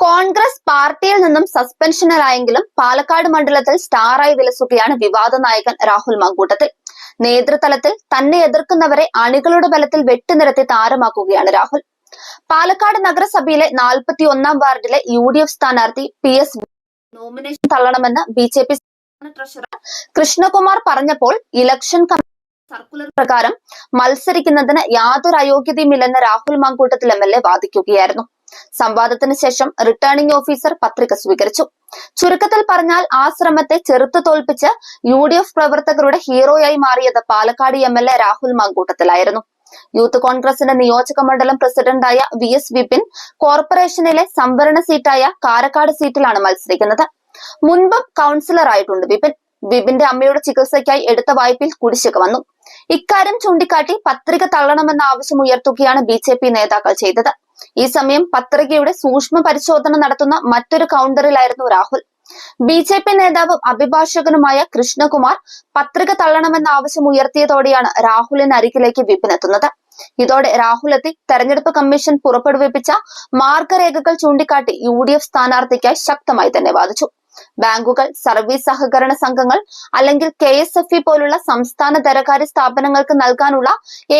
കോൺഗ്രസ് പാർട്ടിയിൽ നിന്നും സസ്പെൻഷനിലായെങ്കിലും പാലക്കാട് മണ്ഡലത്തിൽ സ്റ്റാറായി വിലസുകയാണ് വിവാദ നായകൻ രാഹുൽ മങ്കൂട്ടത്തിൽ. നേതൃതലത്തിൽ തന്നെ എതിർക്കുന്നവരെ അണികളുടെ ബലത്തിൽ വെട്ടിനിരത്തി താരമാക്കുകയാണ് രാഹുൽ. പാലക്കാട് നഗരസഭയിലെ നാൽപ്പത്തി ഒന്നാം വാർഡിലെ യു ഡി എഫ് സ്ഥാനാർത്ഥി P S nomination തള്ളണമെന്ന് B J P treasurer Krishnakumar പറഞ്ഞപ്പോൾ ഇലക്ഷൻ സർക്കുലർ പ്രകാരം മത്സരിക്കുന്നതിന് യാതൊരു അയോഗ്യതയുമില്ലെന്ന് Rahul Mamkootathil M L A വാദിക്കുകയായിരുന്നു. സംവാദത്തിന് ശേഷം റിട്ടേണിംഗ് ഓഫീസർ പത്രിക സ്വീകരിച്ചു. ചുരുക്കത്തിൽ പറഞ്ഞാൽ ആ ശ്രമത്തെ ചെറുത്തു തോൽപ്പിച്ച് യു ഡി എഫ് പ്രവർത്തകരുടെ ഹീറോയായി മാറിയത് Palakkad M L A Rahul മങ്കൂട്ടത്തിലായിരുന്നു. Youth കോൺഗ്രസിന്റെ നിയോജക മണ്ഡലം പ്രസിഡന്റായ വി എസ് വിപിൻ കോർപ്പറേഷനിലെ സംവരണ സീറ്റായ കാരക്കാട് സീറ്റിലാണ് മത്സരിക്കുന്നത്. മുൻപും കൗൺസിലറായിട്ടുണ്ട് വിപിൻ. വിപിന്റെ അമ്മയുടെ ചികിത്സയ്ക്കായി എടുത്ത വായ്പയിൽ കുടിശ്ശിക വന്നു. ഇക്കാര്യം ചൂണ്ടിക്കാട്ടി പത്രിക തള്ളണമെന്ന ആവശ്യം ഉയർത്തുകയാണ് ബി നേതാക്കൾ ചെയ്തത്. ഈ സമയം പത്രികയുടെ സൂക്ഷ്മ പരിശോധന നടത്തുന്ന മറ്റൊരു കൗണ്ടറിലായിരുന്നു രാഹുൽ. ബി ജെ പി നേതാവും അഭിഭാഷകനുമായ കൃഷ്ണകുമാർ പത്രിക തള്ളണമെന്ന ആവശ്യം ഉയർത്തിയതോടെയാണ് രാഹുലിന് അരികിലേക്ക് വിപിനെത്തുന്നത് ഇതോടെ രാഹുൽ എത്തി തെരഞ്ഞെടുപ്പ് കമ്മീഷൻ പുറപ്പെടുവിപ്പിച്ച മാർഗരേഖകൾ ചൂണ്ടിക്കാട്ടി യു ഡി എഫ് സ്ഥാനാർത്ഥിക്കായി ശക്തമായി തന്നെ വാദിച്ചു ബാങ്കുകൾ സർവീസ് സഹകരണ സംഘങ്ങൾ അല്ലെങ്കിൽ കെ എസ് എഫ് ഇ പോലുള്ള സംസ്ഥാന ധനകാര്യ സ്ഥാപനങ്ങൾക്ക് നൽകാനുള്ള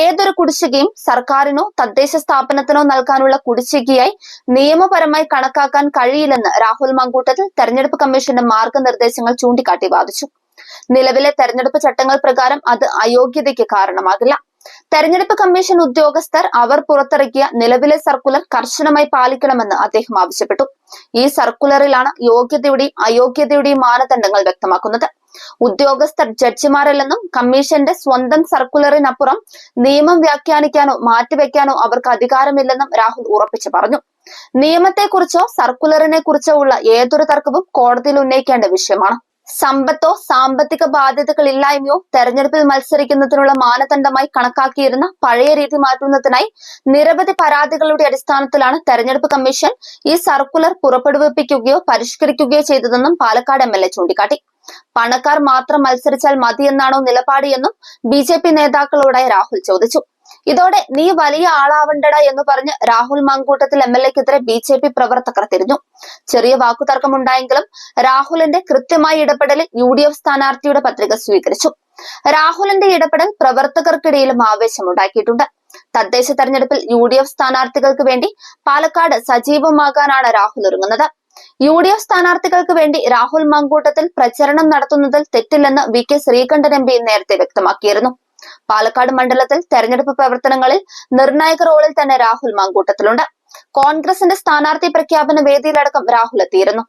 ഏതൊരു കുടിശ്ശികയും സർക്കാരിനോ തദ്ദേശ സ്ഥാപനത്തിനോ നൽകാനുള്ള കുടിശ്ശികയായി നിയമപരമായി കണക്കാക്കാൻ കഴിയില്ലെന്ന് രാഹുൽ മങ്കൂട്ടത്തിൽ തെരഞ്ഞെടുപ്പ് കമ്മീഷന്റെ മാർഗനിർദ്ദേശങ്ങൾ ചൂണ്ടിക്കാട്ടി വാദിച്ചു. നിലവിലെ തെരഞ്ഞെടുപ്പ് ചട്ടങ്ങൾ പ്രകാരം അത് അയോഗ്യതയ്ക്ക് കാരണമാകില്ല. തെരഞ്ഞെടുപ്പ് കമ്മീഷൻ ഉദ്യോഗസ്ഥർ അവർ പുറത്തിറക്കിയ നിലവിലെ സർക്കുലർ കർശനമായി പാലിക്കണമെന്ന് അദ്ദേഹം ആവശ്യപ്പെട്ടു. ഈ സർക്കുലറിലാണ് യോഗ്യതയുടെയും അയോഗ്യതയുടെയും മാനദണ്ഡങ്ങൾ വ്യക്തമാക്കുന്നത്. ഉദ്യോഗസ്ഥർ ജഡ്ജിമാരല്ലെന്നും കമ്മീഷന്റെ സ്വന്തം സർക്കുലറിനപ്പുറം നിയമം വ്യാഖ്യാനിക്കാനോ മാറ്റിവെക്കാനോ അവർക്ക് അധികാരമില്ലെന്നും രാഹുൽ ഉറപ്പിച്ചു പറഞ്ഞു. നിയമത്തെക്കുറിച്ചോ സർക്കുലറിനെ കുറിച്ചോ ഉള്ള ഏതൊരു തർക്കവും കോടതിയിൽ ഉന്നയിക്കേണ്ട വിഷയമാണ്. സമ്പത്തോ സാമ്പത്തിക ബാധ്യതകൾ ഇല്ലായ്മയോ തെരഞ്ഞെടുപ്പിൽ മത്സരിക്കുന്നതിനുള്ള മാനദണ്ഡമായി കണക്കാക്കിയിരുന്ന പഴയ രീതി മാറ്റുന്നതിനായി നിരവധി പരാതികളുടെ അടിസ്ഥാനത്തിലാണ് തെരഞ്ഞെടുപ്പ് കമ്മീഷൻ ഈ സർക്കുലർ പുറപ്പെടുവിപ്പിക്കുകയോ പരിഷ്കരിക്കുകയോ ചെയ്തതെന്നും പാലക്കാട് എം എൽ എ ചൂണ്ടിക്കാട്ടി. പണക്കാർ മാത്രം മത്സരിച്ചാൽ മതിയെന്നാണോ നിലപാട് എന്നും ബി ജെ പി നേതാക്കളോടായി രാഹുൽ ചോദിച്ചു. ഇതോടെ നീ വലിയ ആളാവണ്ടട എന്ന് പറഞ്ഞ് രാഹുൽ മങ്കൂട്ടത്തിൽ എം എൽ എക്കെതിരെ ബി ജെ പി പ്രവർത്തകർ തിരിഞ്ഞു. ചെറിയ വാക്കുതർക്കമുണ്ടായെങ്കിലും രാഹുലിന്റെ കൃത്യമായ ഇടപെടലിൽ യു ഡി എഫ് സ്ഥാനാർത്ഥിയുടെ പത്രിക സ്വീകരിച്ചു. രാഹുലിന്റെ ഇടപെടൽ പ്രവർത്തകർക്കിടയിലും ആവേശമുണ്ടാക്കിയിട്ടുണ്ട്. തദ്ദേശ തെരഞ്ഞെടുപ്പിൽ യു ഡി എഫ് സ്ഥാനാർത്ഥികൾക്ക് വേണ്ടി പാലക്കാട് സജീവമാകാനാണ് രാഹുൽ ഒരുങ്ങുന്നത്. യു ഡി എഫ് സ്ഥാനാർത്ഥികൾക്ക് വേണ്ടി രാഹുൽ മങ്കൂട്ടത്തിൽ പ്രചരണം നടത്തുന്നതിൽ തെറ്റില്ലെന്ന് V K Sreekandan M P നേരത്തെ വ്യക്തമാക്കിയിരുന്നു. പാലക്കാട് മണ്ഡലത്തിൽ തെരഞ്ഞെടുപ്പ് പ്രവർത്തനങ്ങളിൽ നിർണായക റോളിൽ തന്നെ രാഹുൽ മാങ്കൂട്ടത്തിലുണ്ട്. കോൺഗ്രസിന്റെ സ്ഥാനാർത്ഥി പ്രഖ്യാപന വേദിയിലടക്കം രാഹുൽ എത്തിയിരുന്നു.